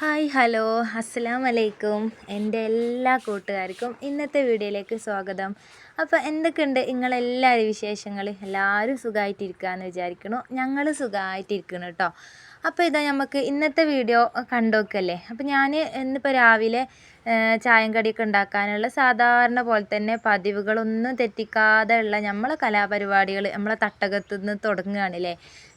Hi hello. അസ്സലാം വലൈക്കും എന്റെ എല്ലാ കൂട്ടുകാർക്കും ഇന്നത്തെ വീഡിയോയിലേക്ക് സ്വാഗതം. അപ്പോൾ എന്തൊക്കെയുണ്ട് നിങ്ങളെല്ലാവരും വിശേഷങ്ങൾ? എല്ലാവരും സുഖമായിട്ടിരിക്കുക എന്ന് വിചാരിക്കണു. ഞങ്ങൾ സുഖമായിട്ടിരിക്കണം കേട്ടോ അപ്പോൾ ഇതാ നമുക്ക് ഇന്നത്തെ വീഡിയോ കണ്ടോക്കല്ലേ? അപ്പോൾ ഞാൻ ഇന്നിപ്പോൾ രാവിലെ ചായം കടിയൊക്കെ ഉണ്ടാക്കാനുള്ള സാധാരണ പോലെ തന്നെ പതിവുകളൊന്നും തെറ്റിക്കാതെ ഉള്ള നമ്മളെ കലാപരിപാടികൾ നമ്മളെ തട്ടകത്തു നിന്ന് തുടങ്ങുകയാണല്ലേ?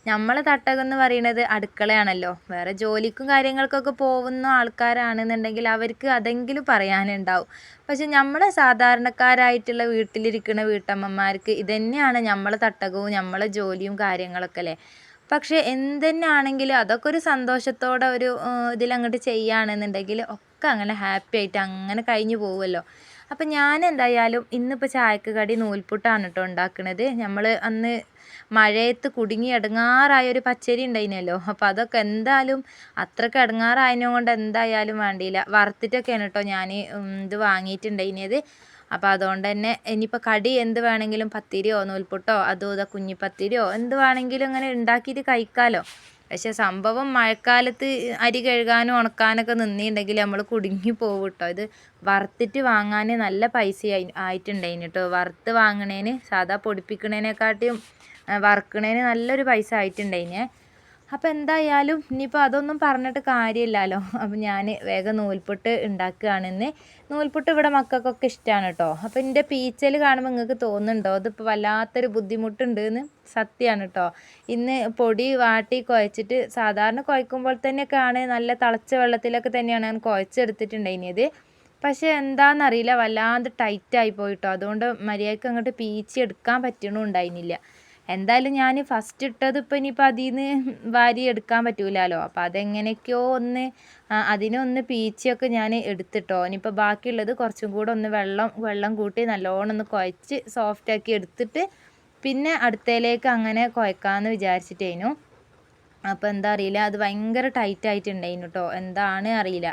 നമ്മളെ തട്ടകം എന്ന് പറയുന്നത് അടുക്കളയാണല്ലോ. വേറെ ജോലിക്കും കാര്യങ്ങൾക്കൊക്കെ പോകുന്ന ആൾക്കാരാണെന്നുണ്ടെങ്കിൽ അവർക്ക് അതെങ്കിലും പറയാനുണ്ടാവും. പക്ഷെ നമ്മളെ സാധാരണക്കാരായിട്ടുള്ള വീട്ടിലിരിക്കുന്ന വീട്ടമ്മമാർക്ക് ഇതന്നെയാണ് നമ്മളെ തട്ടകവും നമ്മളെ ജോലിയും കാര്യങ്ങളൊക്കെ അല്ലേ? പക്ഷേ എന്തെന്നാണെങ്കിലും അതൊക്കെ ഒരു സന്തോഷത്തോടെ ഒരു ഇതിലങ്ങോട്ട് ചെയ്യുകയാണെന്നുണ്ടെങ്കിൽ ഒക്കെ അങ്ങനെ ഹാപ്പി ആയിട്ട് അങ്ങനെ കഴിഞ്ഞു പോകുമല്ലോ അപ്പം ഞാൻ എന്തായാലും ഇന്നിപ്പോൾ ചായക്ക് കടി നൂൽപുട്ടാണ് കേട്ടോ ഉണ്ടാക്കുന്നത് നമ്മൾ അന്ന് മഴയത്ത് കുടുങ്ങി ഇടങ്ങാറായ ഒരു പച്ചരി ഉണ്ടായിരുന്നല്ലോ അപ്പോൾ അതൊക്കെ എന്തായാലും അത്രയ്ക്ക് ഇടങ്ങാറായതിനെ കൊണ്ട് എന്തായാലും വേണ്ടിയില്ല. വറുത്തിട്ടൊക്കെയാണ് കേട്ടോ ഞാൻ ഇത് വാങ്ങിയിട്ടുണ്ടായിരുന്നത് അപ്പോൾ അതുകൊണ്ട് തന്നെ ഇനിയിപ്പോൾ കടി എന്ത് വേണമെങ്കിലും പത്തിരിയോ നൂൽപുട്ടോ അതോ ഇതാ കുഞ്ഞിപ്പത്തിരിയോ എന്ത് വേണമെങ്കിലും ഇങ്ങനെ ഉണ്ടാക്കിയിട്ട് കഴിക്കാമല്ലോ പക്ഷേ സംഭവം മഴക്കാലത്ത് അരി കഴുകാനും ഉണക്കാനൊക്കെ നിന്നിട്ടുണ്ടെങ്കിൽ നമ്മൾ കുടുങ്ങി പോകും കേട്ടോ ഇത് വറുത്തിട്ട് വാങ്ങാൻ നല്ല പൈസ ആയിട്ടുണ്ടായിന് കേട്ടോ വറുത്ത് വാങ്ങണേന് സാധാ പൊടിപ്പിക്കണേനെക്കാട്ടിയും വറുക്കണേന് നല്ലൊരു പൈസ ആയിട്ടുണ്ടായിനെ. അപ്പോൾ എന്തായാലും ഇനിയിപ്പോൾ അതൊന്നും പറഞ്ഞിട്ട് കാര്യമില്ലല്ലോ. അപ്പം ഞാൻ വേഗം നൂൽപുട്ട് ഉണ്ടാക്കുകയാണെന്ന്. നൂൽപുട്ട് ഇവിടെ മക്കൾക്കൊക്കെ ഇഷ്ടമാണ് കേട്ടോ അപ്പോൾ എന്റെ പീച്ചൽ കാണുമ്പോൾ നിങ്ങൾക്ക് തോന്നുന്നുണ്ടോ? അതിപ്പോൾ വല്ലാത്തൊരു ബുദ്ധിമുട്ടുണ്ട് എന്ന് സത്യമാണ് കേട്ടോ ഇന്ന് പൊടി വാട്ടി കുഴച്ചിട്ട് സാധാരണ കുഴക്കുമ്പോൾ തന്നെയൊക്കെയാണ് നല്ല തിളച്ച വെള്ളത്തിലൊക്കെ തന്നെയാണ് ഞാൻ കുഴച്ചെടുത്തിട്ടുണ്ടായിരുന്നത് പക്ഷേ എന്താണെന്നറിയില്ല വല്ലാണ്ട് ടൈറ്റായി പോയിട്ടോ അതുകൊണ്ട് മര്യാദയ്ക്ക് അങ്ങോട്ട് പീച്ചി എടുക്കാൻ പറ്റണുണ്ടായിരുന്നില്ല എന്തായാലും ഞാൻ ഫസ്റ്റ് ഇട്ടത് ഇപ്പം ഇനിയിപ്പോൾ അതിൽ നിന്ന് വാരി എടുക്കാൻ പറ്റൂലല്ലോ അപ്പോൾ അതെങ്ങനെയൊക്കെയോ ഒന്ന് അതിനൊന്ന് പീച്ചിയൊക്കെ ഞാൻ എടുത്തിട്ടോ. ഇനിയിപ്പോൾ ബാക്കിയുള്ളത് കുറച്ചും കൂടെ ഒന്ന് വെള്ളം വെള്ളം കൂട്ടി നല്ലോണം ഒന്ന് കുഴച്ച് സോഫ്റ്റാക്കി എടുത്തിട്ട് പിന്നെ അടുത്തയിലേക്ക് അങ്ങനെ കുഴക്കാമെന്ന് വിചാരിച്ചിട്ടേനു. അപ്പോൾ എന്താ അറിയില്ല അത് ഭയങ്കര ടൈറ്റ് ആയിട്ടുണ്ടായിരുന്നു കേട്ടോ എന്താണ് അറിയില്ല.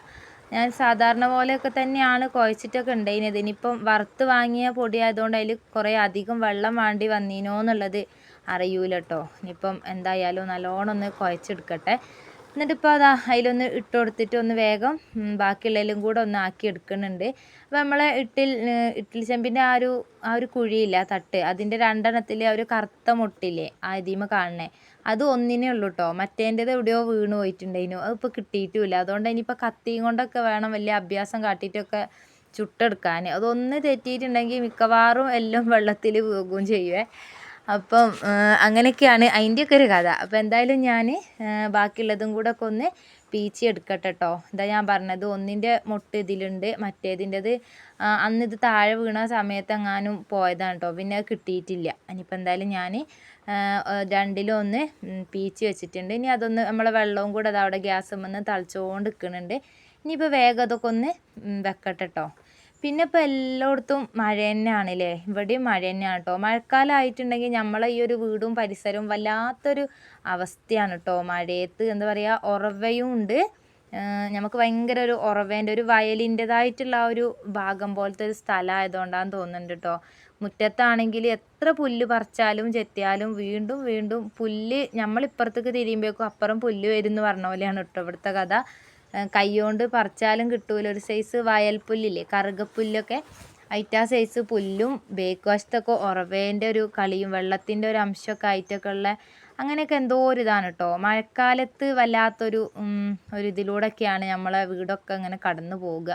ഞാൻ സാധാരണ പോലെയൊക്കെ തന്നെയാണ് കുഴച്ചിട്ടൊക്കെ ഉണ്ടായിരുന്നത് ഇനിയിപ്പം വറുത്ത് വാങ്ങിയ പൊടി ആയതുകൊണ്ട് അതിൽ കുറേ അധികം വെള്ളം വേണ്ടി വന്നീനോ എന്നുള്ളത് അറിയൂല കേട്ടോ ഇനിയിപ്പം എന്തായാലും നല്ലോണം ഒന്ന് കുഴച്ചെടുക്കട്ടെ. എന്നിട്ടിപ്പോൾ അതാ അതിലൊന്ന് ഇട്ട് കൊടുത്തിട്ട് ഒന്ന് വേഗം ബാക്കിയുള്ളതിലും കൂടെ ഒന്ന് ആക്കി എടുക്കുന്നുണ്ട്. അപ്പോൾ നമ്മളെ ഇട്ടിൽ ഇട്ടിൽ ചെമ്പിന്റെ ആ ഒരു ആ ഒരു കുഴിയില്ല തട്ട്. അതിന്റെ രണ്ടെണ്ണത്തിൽ ആ ഒരു കറുത്ത മുട്ടില്ലേ ആ ഇതിമ കാണണേ അത് ഒന്നിനേ ഉള്ളൂ കേട്ടോ മറ്റേന്റെത് എവിടെയോ വീണ് പോയിട്ടുണ്ടായിരുന്നു അതിപ്പോൾ കിട്ടിയിട്ടുമില്ല അതുകൊണ്ട് ഇനിയിപ്പോൾ കത്തിയും കൊണ്ടൊക്കെ വേണം വലിയ അഭ്യാസം കാട്ടിയിട്ടൊക്കെ ചുട്ടെടുക്കാൻ അതൊന്ന് തെറ്റിയിട്ടുണ്ടെങ്കിൽ മിക്കവാറും എല്ലാം വെള്ളത്തിൽ പോകുകയും ചെയ്യുവേ. അപ്പം അങ്ങനെയൊക്കെയാണ് അതിന്റെയൊക്കെ ഒരു കഥ. അപ്പം എന്തായാലും ഞാൻ ബാക്കിയുള്ളതും കൂടെ ഒക്കെ ഒന്ന് പീച്ചി എടുക്കട്ടെ കേട്ടോ എന്താ ഞാൻ പറഞ്ഞത് ഒന്നിന്റെ മുട്ട് ഇതിലുണ്ട് മറ്റേതിന്റെത് അന്ന് ഇത് താഴെ വീണ സമയത്ത് എങ്ങാനും പോയതാണ് കേട്ടോ പിന്നെ അത് കിട്ടിയിട്ടില്ല. ഇനിയിപ്പോൾ എന്തായാലും ഞാൻ രണ്ടിലും ഒന്ന് പീച്ചി വെച്ചിട്ടുണ്ട്. ഇനി അതൊന്ന് നമ്മളെ വെള്ളവും കൂടെ അത് അവിടെ ഗ്യാസ് വന്ന് തളിച്ചുകൊണ്ട് നിൽക്കുന്നുണ്ട് ഇനിയിപ്പോൾ വേഗം അതൊക്കെ ഒന്ന് വെക്കട്ടെ കേട്ടോ പിന്നെ ഇപ്പോൾ എല്ലായിടത്തും മഴ തന്നെയാണല്ലേ? ഇവിടെയും മഴ തന്നെയാണ് കേട്ടോ. മഴക്കാലം ആയിട്ടുണ്ടെങ്കിൽ നമ്മളെ ഈ ഒരു വീടും പരിസരവും വല്ലാത്തൊരു അവസ്ഥയാണ് കേട്ടോ. മഴയത്ത് എന്താ പറയുക ഉറവയും ഉണ്ട്. നമുക്ക് ഭയങ്കര ഒരു ഉറവേന്റെ ഒരു വയലിന്റെതായിട്ടുള്ള ഒരു ഭാഗം പോലത്തെ ഒരു സ്ഥലമായതുകൊണ്ടാണ് തോന്നുന്നുണ്ട് കേട്ടോ. മുറ്റത്താണെങ്കിൽ എത്ര പുല്ല് പറിച്ചാലും ചെത്തിയാലും വീണ്ടും വീണ്ടും പുല്ല് നമ്മളിപ്പുറത്തേക്ക് തിരിയുമ്പോഴേക്കും അപ്പുറം പുല്ല് വരും എന്ന് പറഞ്ഞ പോലെയാണ് കേട്ടോ ഇവിടുത്തെ കഥ. കൈകൊണ്ട് പറിച്ചാലും കിട്ടൂല. ഒരു സൈസ് വയൽപ്പുല്ലില്ലേ കറുകപ്പുല്ലൊക്കെ. ഐറ്റാ സൈസ് പുല്ലും ബേക്ക് വശത്തൊക്കെ ഉറവേന്റെ ഒരു കളിയും വെള്ളത്തിന്റെ ഒരു അംശമൊക്കെ ആയിട്ടൊക്കെ ഉള്ള അങ്ങനെയൊക്കെ എന്തോ ഒരു ഇതാണ് കേട്ടോ മഴക്കാലത്ത് വല്ലാത്തൊരു ഒരു ഇതിലൂടെയൊക്കെയാണ് നമ്മളെ വീടൊക്കെ ഇങ്ങനെ കടന്നു പോവുക.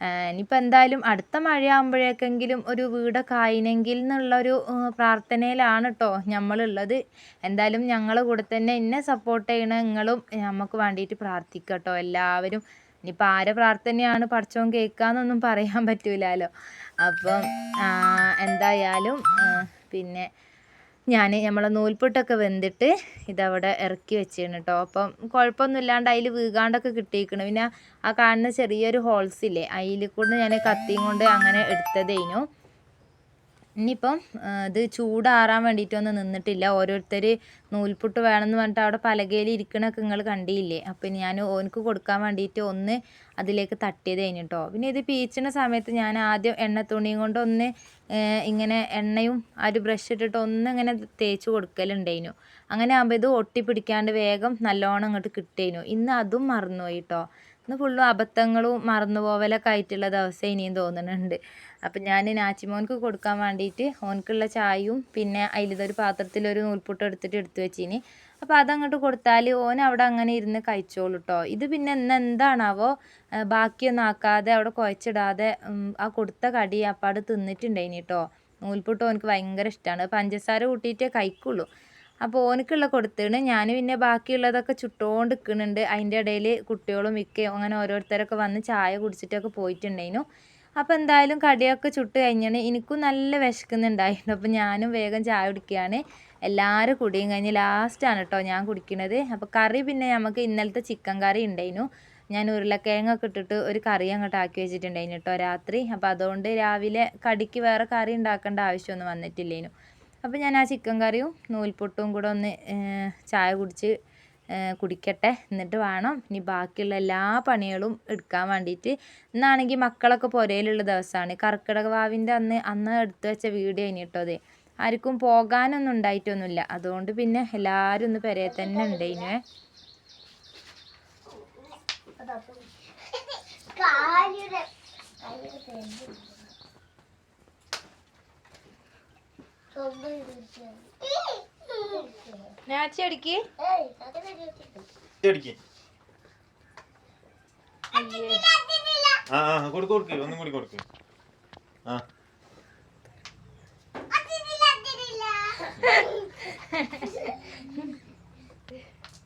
ഇനിയിപ്പോൾ എന്തായാലും അടുത്ത മഴയാകുമ്പോഴേക്കെങ്കിലും ഒരു വീടൊക്കെ ആയിനെങ്കിൽ എന്നുള്ളൊരു പ്രാർത്ഥനയിലാണ് കേട്ടോ നമ്മളുള്ളത് എന്തായാലും ഞങ്ങളെ കൂടെ തന്നെ എന്നെ സപ്പോർട്ട് ചെയ്യണ നിങ്ങളും നമുക്ക് വേണ്ടിയിട്ട് പ്രാർത്ഥിക്കുക കേട്ടോ എല്ലാവരും. ഇനിയിപ്പോൾ ആരെ പ്രാർത്ഥനയാണ് പഠിച്ചോൻ കേൾക്കാന്നൊന്നും പറയാൻ പറ്റൂലല്ലോ അപ്പം എന്തായാലും പിന്നെ ഞാൻ നമ്മളെ നൂൽപുട്ടൊക്കെ വെന്തിട്ട് ഇതവിടെ ഇറക്കി വെച്ചിരുന്നു കേട്ടോ അപ്പം കുഴപ്പമൊന്നും ഇല്ലാണ്ട് അതിൽ വീകാണ്ടൊക്കെ കിട്ടിയിരിക്കണം പിന്നെ ആ കാണുന്ന ചെറിയൊരു ഹോൾസ് ഇല്ലേ അതിൽ കൂടെ ഞാൻ കത്തിയും കൊണ്ട് അങ്ങനെ എടുത്തതേനു. ഇനിയിപ്പം ഇത് ചൂടാറാൻ വേണ്ടിയിട്ടൊന്നും നിന്നിട്ടില്ല. ഓരോരുത്തർ നൂൽപുട്ട് വേണമെന്ന് പറഞ്ഞിട്ട് അവിടെ പലകയിൽ ഇരിക്കണൊക്കെ നിങ്ങൾ കണ്ടില്ലേ? അപ്പം ഞാൻ ഓനക്ക് കൊടുക്കാൻ വേണ്ടിയിട്ട് ഒന്ന് അതിലേക്ക് തട്ടിയത് കഴിഞ്ഞിട്ടോ. പിന്നെ ഇത് പീച്ചണ സമയത്ത് ഞാൻ ആദ്യം എണ്ണ തുണിയും കൊണ്ട് ഒന്ന് ഇങ്ങനെ എണ്ണയും ആ ഒരു ബ്രഷ് ഇട്ടിട്ട് ഒന്ന് ഇങ്ങനെ തേച്ച് കൊടുക്കലുണ്ടായിരുന്നു അങ്ങനെ ആകുമ്പോൾ ഇത് ഒട്ടിപ്പിടിക്കാണ്ട് വേഗം നല്ലോണം ഇങ്ങോട്ട് കിട്ടിയിരുന്നു ഇന്ന് അതും മറന്നുപോയി കേട്ടോ ഇന്ന് ഫുള്ളും അബദ്ധങ്ങളും മറന്നു പോവലൊക്കെ ആയിട്ടുള്ള ദിവസം ഇനിയും തോന്നുന്നുണ്ട് അപ്പം ഞാൻ നാച്ചിമോൻക്ക് കൊടുക്കാൻ വേണ്ടിയിട്ട് ഓൻക്കുള്ള ചായയും പിന്നെ അതിലൊരു പാത്രത്തിലൊരു നൂൽപുട്ട് എടുത്തിട്ട് എടുത്തു വെച്ചിന്. അപ്പോൾ അതങ്ങോട്ട് കൊടുത്താൽ ഓൻ അവിടെ അങ്ങനെ ഇരുന്ന് കഴിച്ചോളൂ കേട്ടോ ഇത് പിന്നെ ഇന്ന് എന്താണാവോ? ബാക്കിയൊന്നും ആക്കാതെ അവിടെ കുഴച്ചിടാതെ ആ കൊടുത്ത കടി അപ്പാട് തിന്നിട്ടുണ്ടായിനി കേട്ടോ നൂൽപുട്ട് ഓനക്ക് ഭയങ്കര ഇഷ്ടമാണ് പഞ്ചസാര കൂട്ടിയിട്ടേ കഴിക്കുള്ളൂ. അപ്പോൾ ഓനക്കുള്ള കൊടുത്തേണ്. ഞാൻ പിന്നെ ബാക്കിയുള്ളതൊക്കെ ചുട്ടോണ്ട് നിൽക്കുന്നുണ്ട് അതിന്റെ ഇടയിൽ കുട്ടികളും മിക്കയും അങ്ങനെ ഓരോരുത്തരൊക്കെ വന്ന് ചായ കുടിച്ചിട്ടൊക്കെ പോയിട്ടുണ്ടായിരുന്നു അപ്പോൾ എന്തായാലും കടിയൊക്കെ ചുട്ട് കഴിഞ്ഞാണ് എനിക്കും നല്ല വിശക്കുന്നുണ്ടായിരുന്നു. അപ്പോൾ ഞാനും വേഗം ചായ കുടിക്കുകയാണ്. എല്ലാവരും കുടിയും കഴിഞ്ഞ് ലാസ്റ്റാണ് കേട്ടോ ഞാൻ കുടിക്കുന്നത് അപ്പോൾ കറി പിന്നെ നമുക്ക് ഇന്നലത്തെ ചിക്കൻ കറി ഉണ്ടായിരുന്നു ഞാൻ ഉരുളക്കിഴങ്ങൊക്കെ ഇട്ടിട്ട് ഒരു കറി അങ്ങോട്ട് ആക്കി വെച്ചിട്ടുണ്ടായിരുന്നു കേട്ടോ രാത്രി. അപ്പോൾ അതുകൊണ്ട് രാവിലെ കടിക്ക് വേറെ കറി ഉണ്ടാക്കേണ്ട ആവശ്യമൊന്നും വന്നിട്ടില്ലേനു. അപ്പോൾ ഞാൻ ആ ചിക്കൻ കറിയും നൂൽപുട്ടും കൂടെ ഒന്ന് ചായ കുടിച്ച് കുടിക്കട്ടെ. എന്നിട്ട് വേണം ഇനി ബാക്കിയുള്ള എല്ലാ പണികളും എടുക്കാൻ വേണ്ടിയിട്ട്. ഇന്നാണെങ്കിൽ മക്കളൊക്കെ പുരയിലുള്ള ദിവസമാണ് കർക്കിടക വാവിന്റെ അന്ന് അന്ന് എടുത്തു വെച്ച വീഡിയോ ഇനി കേട്ടോ അത്. ആർക്കും പോകാനൊന്നും ഉണ്ടായിട്ടൊന്നുമില്ല. അതുകൊണ്ട് പിന്നെ എല്ലാവരും ഒന്ന് പെരയെ തന്നെ ഉണ്ട് കാലിയുടെ കാലിയുടെ നാച്ചി അടിക്ക്. അടിക്ക് ആ ആ കൊടുക്ക് കൊടുക്ക് ഒന്നും കൂടി കൊടുക്ക്. ആ.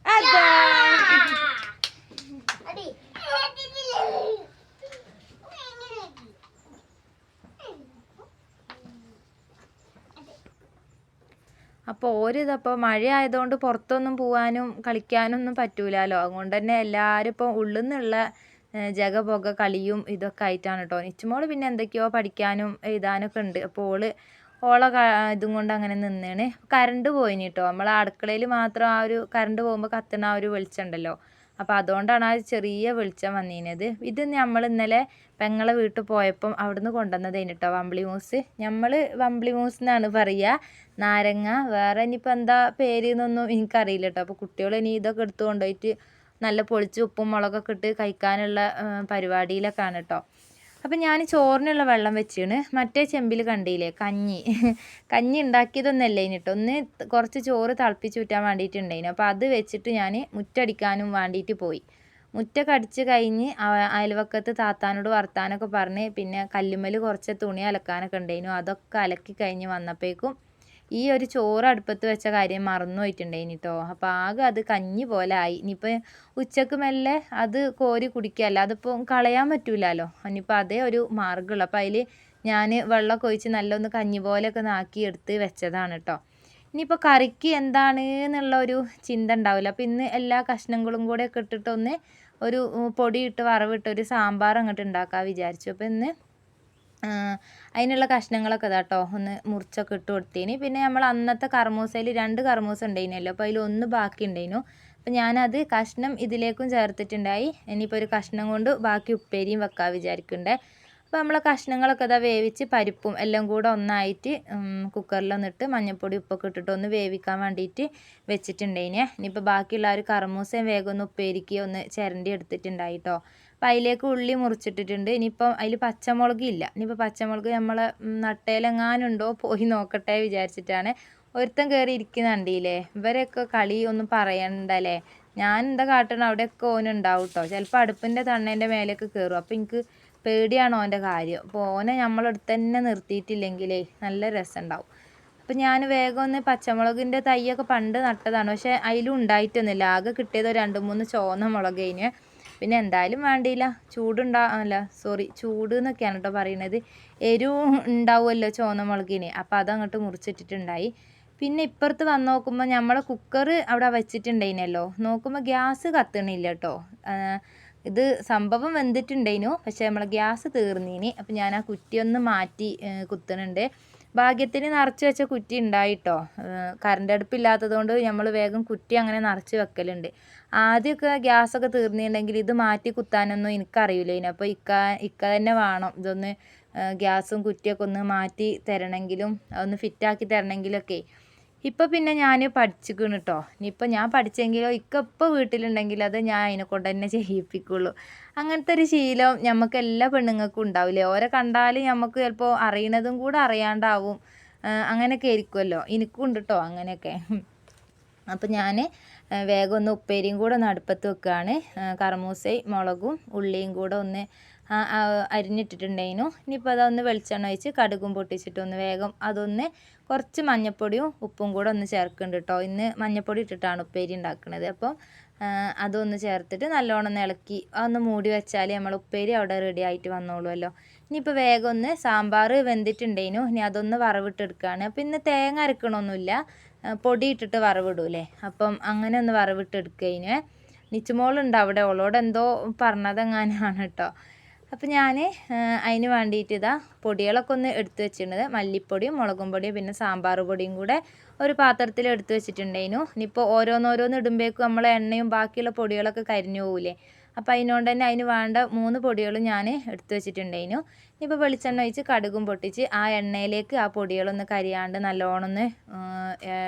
അതാ. അപ്പോൾ ഓരിതപ്പോൾ മഴ ആയതുകൊണ്ട് പുറത്തൊന്നും പോകാനും കളിക്കാനൊന്നും പറ്റൂലല്ലോ അതുകൊണ്ട് തന്നെ എല്ലാവരും ഇപ്പോൾ ഉള്ളിൽ നിന്നുള്ള ജഗ പുക കളിയും ഇതൊക്കെ ആയിട്ടാണ് കേട്ടോ നിച്ചുമോൾ പിന്നെ എന്തൊക്കെയോ പഠിക്കാനും എഴുതാനൊക്കെ ഉണ്ട്. അപ്പോൾ ഓൾ ഓളെ ഇതും കൊണ്ട് അങ്ങനെ നിന്നാണ്. കറണ്ട് പോയിന് കേട്ടോ നമ്മൾ അടുക്കളയിൽ മാത്രം ആ ഒരു കറണ്ട് പോകുമ്പോൾ കത്തുന്ന ആ ഒരു വെളിച്ചം ഉണ്ടല്ലോ. അപ്പോൾ അതുകൊണ്ടാണ് ആ ചെറിയ വെളിച്ചം വന്നിരുന്നത് ഇത് നമ്മൾ ഇന്നലെ പെങ്ങളെ വീട്ടിൽ പോയപ്പം അവിടുന്ന് കൊണ്ടുവന്നതേന് കേട്ടോ വമ്പിളി മൂസ്. നമ്മൾ വമ്പിളി മൂസ് എന്നാണ് പറയുക നാരങ്ങ വേറെ ഇനിയിപ്പോൾ എന്താ പേര് എന്നൊന്നും എനിക്കറിയില്ല കേട്ടോ അപ്പോൾ കുട്ടികൾ ഇനി ഇതൊക്കെ എടുത്തു കൊണ്ടുപോയിട്ട് നല്ല പൊളിച്ച് ഉപ്പും മുളകൊക്കെ ഇട്ട് കഴിക്കാനുള്ള പരിപാടിയിലൊക്കെയാണ് കേട്ടോ. അപ്പം ഞാൻ ചോറിനുള്ള വെള്ളം വെച്ചാണ്. മറ്റേ ചെമ്പിൽ കണ്ടില്ലേ? കഞ്ഞി. കഞ്ഞി ഉണ്ടാക്കിയതൊന്നല്ലേ ഇനി ഒന്ന് കുറച്ച് ചോറ് തിളപ്പിച്ച് ഊറ്റാൻ വേണ്ടിയിട്ടുണ്ടായിന്. അപ്പോൾ അത് വെച്ചിട്ട് ഞാൻ മുറ്റടിക്കാനും വേണ്ടിയിട്ട് പോയി. മുറ്റൊക്കെ അടിച്ച് കഴിഞ്ഞ് അയൽവക്കത്ത് താത്താനോട് വർത്താനൊക്കെ പറഞ്ഞ് പിന്നെ കല്ലുമ്മൽ കുറച്ച് തുണി അലക്കാനൊക്കെ ഉണ്ടായിരുന്നു അതൊക്കെ അലക്കി കഴിഞ്ഞ് വന്നപ്പോഴേക്കും ഈ ഒരു ചോറ് അടുപ്പത്ത് വെച്ച കാര്യം മറന്നു പോയിട്ടുണ്ടായിന് കേട്ടോ അപ്പോൾ ആകെ അത് കഞ്ഞി പോലെ ആയി. ഇനിയിപ്പോൾ ഉച്ചയ്ക്ക് മെല്ലെ അത് കോരി കുടിക്കുകയല്ല അതിപ്പോൾ കളയാൻ പറ്റൂലല്ലോ ഇനിയിപ്പോൾ അതേ ഒരു മാർഗമുള്ളൂ. അപ്പോൾ അതിൽ ഞാൻ വെള്ളമൊക്കെ ഒഴിച്ച് നല്ലൊന്ന് കഞ്ഞി പോലെയൊക്കെ നാക്കി എടുത്ത് വെച്ചതാണ് കേട്ടോ ഇനിയിപ്പോൾ കറിക്ക് എന്താണ് എന്നുള്ള ഒരു ചിന്ത ഉണ്ടാവില്ല. അപ്പോൾ ഇന്ന് എല്ലാ കഷ്ണങ്ങളും കൂടെ ഒക്കെ ഇട്ടിട്ടൊന്ന് ഒരു പൊടി പൊടിയിട്ട് വറവിട്ട് ഒരു സാമ്പാർ അങ്ങോട്ട് ഉണ്ടാക്കാൻ വിചാരിച്ചു. അപ്പോൾ ഇന്ന് അതിനുള്ള കഷ്ണങ്ങളൊക്കെ കേട്ടോ ഒന്ന് മുറിച്ചൊക്കെ ഇട്ട് കൊടുത്തേന്. പിന്നെ നമ്മൾ അന്നത്തെ കർമൂസയിൽ രണ്ട് കർമൂസ ഉണ്ടായിരുന്നല്ലോ അപ്പോൾ അതിലൊന്ന് ബാക്കി ഉണ്ടായിരുന്നു അപ്പോൾ ഞാനത് കഷ്ണം ഇതിലേക്കും ചേർത്തിട്ടുണ്ടായി. ഇനിയിപ്പോൾ ഒരു കഷ്ണം കൊണ്ട് ബാക്കി ഉപ്പേരിയും വെക്കാൻ വിചാരിക്കണ്ടേ. അപ്പോൾ നമ്മൾ കഷ്ണങ്ങളൊക്കെ ഇതാ വേവിച്ച് പരിപ്പും എല്ലാം കൂടെ ഒന്നായിട്ട് കുക്കറിലൊന്നിട്ട് മഞ്ഞൾപ്പൊടി ഉപ്പൊക്കെ ഇട്ടിട്ട് ഒന്ന് വേവിക്കാൻ വേണ്ടിയിട്ട് വെച്ചിട്ടുണ്ടായിനെ. ഇനിയിപ്പോൾ ബാക്കിയുള്ള ഒരു കറമൂസയും വേഗം ഒന്ന് ഉപ്പേരിക്ക് ഒന്ന് ചിരണ്ടി എടുത്തിട്ടുണ്ടായി കേട്ടോ അപ്പോൾ അതിലേക്ക് ഉള്ളി മുറിച്ചിട്ടിട്ടുണ്ട്. ഇനിയിപ്പം അതിൽ പച്ചമുളക് ഇല്ല. ഇനിയിപ്പോൾ പച്ചമുളക് നമ്മൾ നട്ടയിലെങ്ങാനുണ്ടോ പോയി നോക്കട്ടെ വിചാരിച്ചിട്ടാണ്. ഒരുത്തൻ കയറി ഇരിക്കുന്നുണ്ടല്ലേ ഇവരൊക്കെ കളി ഒന്നും പറയണ്ടല്ലേ? ഞാൻ എന്താ കാട്ടണം? അവിടെയൊക്കെ ഓനുണ്ടാവും കേട്ടോ ചിലപ്പോൾ അടുപ്പിന്റെ തണ്ണേന്റെ മേലെയൊക്കെ കയറും അപ്പോൾ എനിക്ക് പേടിയാണ് ഓന്റെ കാര്യം? അപ്പോൾ ഓനെ നമ്മളടുത്ത് തന്നെ നിർത്തിയിട്ടില്ലെങ്കിലേ നല്ല രസമുണ്ടാവും അപ്പം ഞാൻ വേഗം ഒന്ന് പച്ചമുളകിന്റെ തൈയൊക്കെ പണ്ട് നട്ടതാണ്. പക്ഷേ അതിലും ഉണ്ടായിട്ടൊന്നുമില്ല. ആകെ കിട്ടിയത് രണ്ട് മൂന്ന് ചുവന്ന മുളക് കഴിഞ്ഞ് പിന്നെ എന്തായാലും വേണ്ടിയില്ല. ചൂടുണ്ടാ അല്ല സോറി ചൂട് എന്നൊക്കെയാണ് കേട്ടോ പറയണത്. എരിവ് ഉണ്ടാവുമല്ലോ ചുവന്ന മുളകിന്. അപ്പോൾ അതങ്ങോട്ട് മുറിച്ചിട്ടിട്ടുണ്ടായി. പിന്നെ ഇപ്പുറത്ത് വന്ന് നോക്കുമ്പോൾ നമ്മളെ കുക്കർ അവിടെ വെച്ചിട്ടുണ്ടായിനല്ലോ. നോക്കുമ്പോൾ ഗ്യാസ് കത്തണില്ല കേട്ടോ. ഇത് സംഭവം വെന്തിട്ടുണ്ടേനു പക്ഷേ നമ്മളെ ഗ്യാസ് തീർന്നീനി. അപ്പം ഞാൻ ആ കുറ്റി ഒന്ന് മാറ്റി കുത്തുന്നുണ്ട് ഭാഗ്യത്തിന് നിറച്ച് വെച്ച കുറ്റി ഉണ്ടായിട്ടോ കറണ്ട് അടുപ്പില്ലാത്തത് കൊണ്ട് നമ്മൾ വേഗം കുറ്റി അങ്ങനെ നിറച്ച് വെക്കലുണ്ട്. ആദ്യമൊക്കെ ഗ്യാസൊക്കെ തീർന്നിട്ടുണ്ടെങ്കിൽ ഇത് മാറ്റി കുത്താനൊന്നും എനിക്കറിയില്ല ഇനി അപ്പോൾ ഇക്ക ഇക്ക തന്നെ വേണം ഇതൊന്ന് ഗ്യാസും കുറ്റിയൊക്കെ ഒന്ന് മാറ്റി തരണമെങ്കിലും ഒന്ന് ഫിറ്റാക്കി തരണമെങ്കിലൊക്കെ ഇപ്പം പിന്നെ ഞാൻ പഠിച്ചിക്കണ് കേട്ടോ ഇനിയിപ്പോൾ ഞാൻ പഠിച്ചെങ്കിലോ ഇക്ക ഇപ്പോൾ വീട്ടിലുണ്ടെങ്കിൽ അത് ഞാൻ അതിനെ കൊണ്ട് തന്നെ ചെയ്യിപ്പിക്കുള്ളൂ. അങ്ങനത്തെ ഒരു ശീലം നമുക്ക് എല്ലാ പെണ്ണുങ്ങൾക്കും ഉണ്ടാവില്ലേ? ഓരെ കണ്ടാൽ നമുക്ക് ചിലപ്പോൾ അറിയണതും കൂടെ അറിയാണ്ടാവും. അങ്ങനെയൊക്കെ ആയിരിക്കുമല്ലോ എനിക്കും ഉണ്ട് കേട്ടോ അങ്ങനെയൊക്കെ. അപ്പം ഞാൻ വേഗം ഒന്ന് ഉപ്പേരിയും കൂടെ ഒന്ന് അടുപ്പത്ത് വെക്കുകയാണ്. കറമൂസയും മുളകും ഉള്ളിയും കൂടെ ഒന്ന് അരിഞ്ഞിട്ടിട്ടുണ്ടായിരുന്നു. ഇനിയിപ്പോൾ അതൊന്ന് വെളിച്ചെണ്ണ ഒഴിച്ച് കടുകും പൊട്ടിച്ചിട്ട് ഒന്ന് വേഗം അതൊന്ന് കുറച്ച് മഞ്ഞപ്പൊടിയും ഉപ്പും കൂടെ ഒന്ന് ചേർക്കുന്നുണ്ട് കേട്ടോ. ഇന്ന് മഞ്ഞൾപ്പൊടി ഇട്ടിട്ടാണ് ഉപ്പേരി ഉണ്ടാക്കുന്നത്. അപ്പം അതൊന്ന് ചേർത്തിട്ട് നല്ലോണം ഒന്ന് ഇളക്കി ഒന്ന് മൂടി വെച്ചാൽ നമ്മൾ ഉപ്പേരി അവിടെ റെഡി ആയിട്ട് വന്നോളുമല്ലോ ഇനിയിപ്പോൾ വേഗം ഒന്ന് സാമ്പാർ വെന്തിട്ടുണ്ടേനു ഇനി അതൊന്ന് വറവിട്ടെടുക്കുകയാണ് അപ്പോൾ ഇന്ന് തേങ്ങ അരക്കണമൊന്നുമില്ല പൊടി ഇട്ടിട്ട് വറവിടൂലേ? അപ്പം അങ്ങനെ ഒന്ന് വറവിട്ടെടുക്കതിന് നിച്ചുമോളുണ്ട് അവിടെ. ഓളോട് എന്തോ പറഞ്ഞതെങ്ങാനാണ് കേട്ടോ അപ്പം ഞാൻ അതിന് വേണ്ടിയിട്ട് ഇതാ പൊടികളൊക്കെ ഒന്ന് എടുത്ത് വെച്ചിട്ടുണ്ട്. മല്ലിപ്പൊടിയും മുളകും പൊടിയും പിന്നെ സാമ്പാർ പൊടിയും കൂടെ ഒരു പാത്രത്തിൽ എടുത്ത് വെച്ചിട്ടുണ്ടായിരുന്നു ഇനിയിപ്പോൾ ഓരോന്നോരോന്ന് ഇടുമ്പോഴേക്കും നമ്മൾ എണ്ണയും ബാക്കിയുള്ള പൊടികളൊക്കെ കരിഞ്ഞു പോകില്ലേ അപ്പോൾ അതിനോണ്ട് തന്നെ അതിന് വേണ്ട മൂന്ന് പൊടികളും ഞാൻ എടുത്തു വെച്ചിട്ടുണ്ടായിരുന്നു ഇപ്പോൾ വെളിച്ചെണ്ണ ഒഴിച്ച് കടുകും പൊട്ടിച്ച് ആ എണ്ണയിലേക്ക് ആ പൊടികളൊന്ന് കരിയാണ്ട് നല്ലോണം ഒന്ന്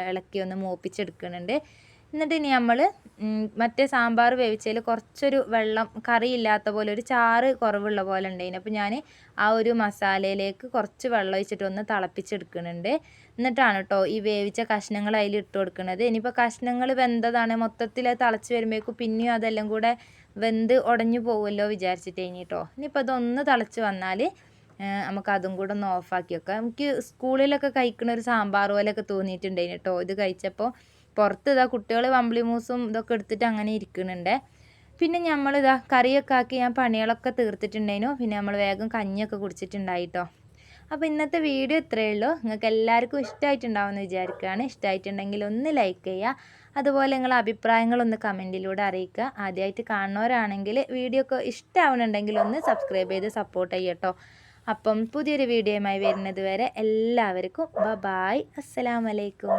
ഇളക്കി ഒന്ന് മൂപ്പിച്ചെടുക്കുന്നുണ്ട് എന്നിട്ട് ഇനി നമ്മൾ മറ്റേ സാമ്പാർ വേവിച്ചതിൽ കുറച്ചൊരു വെള്ളം കറി ഇല്ലാത്ത പോലെ ഒരു ചാറ് കുറവുള്ള പോലെ ഉണ്ടായിന്. അപ്പോൾ ഞാൻ ആ ഒരു മസാലയിലേക്ക് കുറച്ച് വെള്ളം ഒഴിച്ചിട്ട് ഒന്ന് തിളപ്പിച്ചെടുക്കുന്നുണ്ട്. എന്നിട്ടാണ് കേട്ടോ ഈ വേവിച്ച കഷ്ണങ്ങൾ അതിൽ ഇട്ട് കൊടുക്കുന്നത്. ഇനിയിപ്പോൾ കഷ്ണങ്ങൾ വെന്തതാണ്. മൊത്തത്തിൽ അത് തിളച്ച് വരുമ്പോഴേക്കും പിന്നെയും അതെല്ലാം കൂടെ വെന്ത് ഉടഞ്ഞു പോകുമല്ലോ വിചാരിച്ചിട്ട് കഴിഞ്ഞ് കേട്ടോ ഇനിയിപ്പോൾ അതൊന്ന് തിളച്ച് വന്നാൽ നമുക്ക് അതും കൂടെ ഒന്ന് ഓഫാക്കി വെക്കാം. നമുക്ക് സ്കൂളിലൊക്കെ കഴിക്കുന്ന ഒരു സാമ്പാർ പോലെയൊക്കെ തോന്നിയിട്ടുണ്ടായിരുന്നു കേട്ടോ ഇത് കഴിച്ചപ്പോൾ പുറത്ത് ഇതാ കുട്ടികൾ വമ്പിളി മൂസും ഇതൊക്കെ എടുത്തിട്ട് അങ്ങനെ ഇരിക്കുന്നുണ്ട്. പിന്നെ നമ്മളിതാ കറിയൊക്കെ ആക്കി ഞാൻ പണികളൊക്കെ തീർത്തിട്ടുണ്ടായിരുന്നു. പിന്നെ നമ്മൾ വേഗം കഞ്ഞിയൊക്കെ കുടിച്ചിട്ടുണ്ടായിട്ടോ. അപ്പോൾ ഇന്നത്തെ വീഡിയോ ഇത്രയേ ഉള്ളൂ. നിങ്ങൾക്ക് എല്ലാവർക്കും ഇഷ്ടമായിട്ടുണ്ടാവുമെന്ന് വിചാരിക്കുകയാണ്. ഇഷ്ടമായിട്ടുണ്ടെങ്കിൽ ഒന്ന് ലൈക്ക് ചെയ്യുക. അതുപോലെ നിങ്ങളെ അഭിപ്രായങ്ങളൊന്ന് കമന്റിലൂടെ അറിയിക്കുക. ആദ്യമായിട്ട് കാണുന്നവരാണെങ്കിൽ വീഡിയോ ഒക്കെ ഇഷ്ടമാവുന്നുണ്ടെങ്കിൽ ഒന്ന് സബ്സ്ക്രൈബ് ചെയ്ത് സപ്പോർട്ട് ചെയ്യട്ടോ അപ്പം പുതിയൊരു വീഡിയോയുമായി വരുന്നത് വരെ എല്ലാവർക്കും ബ ബായ് അസ്സലാമലൈക്കും